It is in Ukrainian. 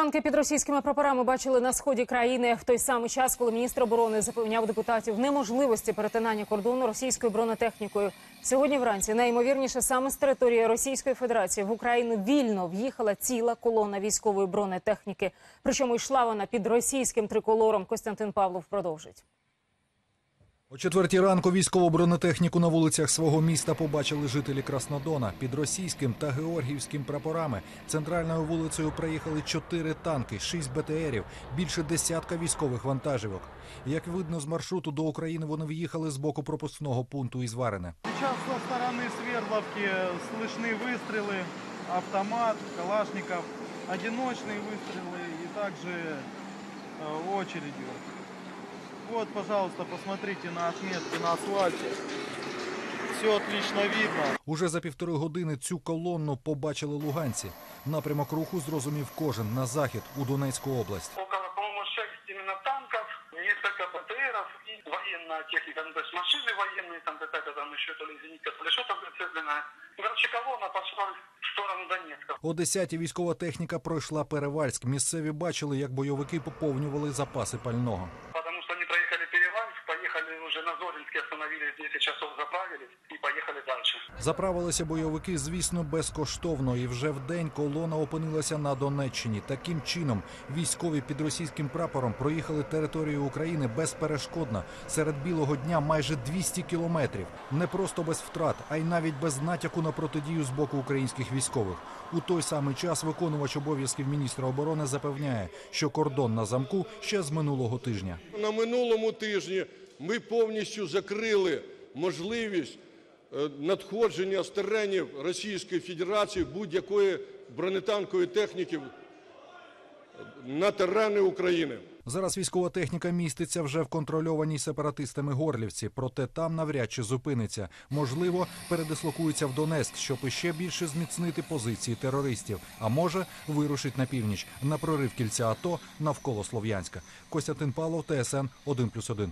Танки під російськими прапорами бачили на сході країни в той самий час, коли міністр оборони запевняв депутатів неможливості перетинання кордону російською бронетехнікою. Сьогодні вранці найімовірніше саме з території Російської Федерації в Україну вільно в'їхала ціла колона військової бронетехніки. Причому йшла вона під російським триколором. Костянтин Павлов продовжить. О четвертій ранку військову бронетехніку на вулицях свого міста побачили жителі Краснодона. Під російським та георгіївським прапорами центральною вулицею проїхали чотири танки, шість БТРів, більше десятка військових вантажівок. Як видно з маршруту до України, вони в'їхали з боку пропускного пункту із Варене. Сейчас со стороны Свердловки слышны выстрелы, автомат, калашников, одиночные выстрелы и также э, очередью. Вот, пожалуйста, посмотрите на отметки на асфальте. Все отлично видно. Уже за півтори години цю колонну побачили луганці. Напрямок руху зрозумів кожен на захід у Донецьку область. около, по-моему, шесть именно танков, несколько БТРов и военная техника, ну, то есть машины военные, там какая-то там еще то ли зенитка, то ли что-то прицепленное. Короче, колонна пошла в сторону Донецка. О 10-й військова техніка пройшла Перевальськ. Місцеві бачили, як бойовики поповнювали запаси пального. Уже на Зоринске, остановились 10 часов, заправились и поехали дальше. Заправилися бойовики, звісно, безкоштовно, і вже вдень колона опинилася на Донеччині. Таким чином, військові під російським прапором проїхали територію України безперешкодно серед білого дня майже 200 кілометрів. Не просто без втрат, а й навіть без натяку на протидію з боку українських військових. У той самий час виконувач обов'язків міністра оборони запевняє, що кордон на замку ще з минулого тижня. На минулому тижні ми повністю закрили можливість е, надходження з теренів Російської Федерації будь-якої бронетанкової техніки на терени України. Зараз військова техніка міститься вже в контрольованій сепаратистами Горлівці, проте там навряд чи зупиниться. Можливо, передислокується в Донецьк, щоб іще більше зміцнити позиції терористів. А може, вирушить на північ на прорив кільця АТО навколо Слов'янська. Костянтин Павлов, ТСН 1+,1.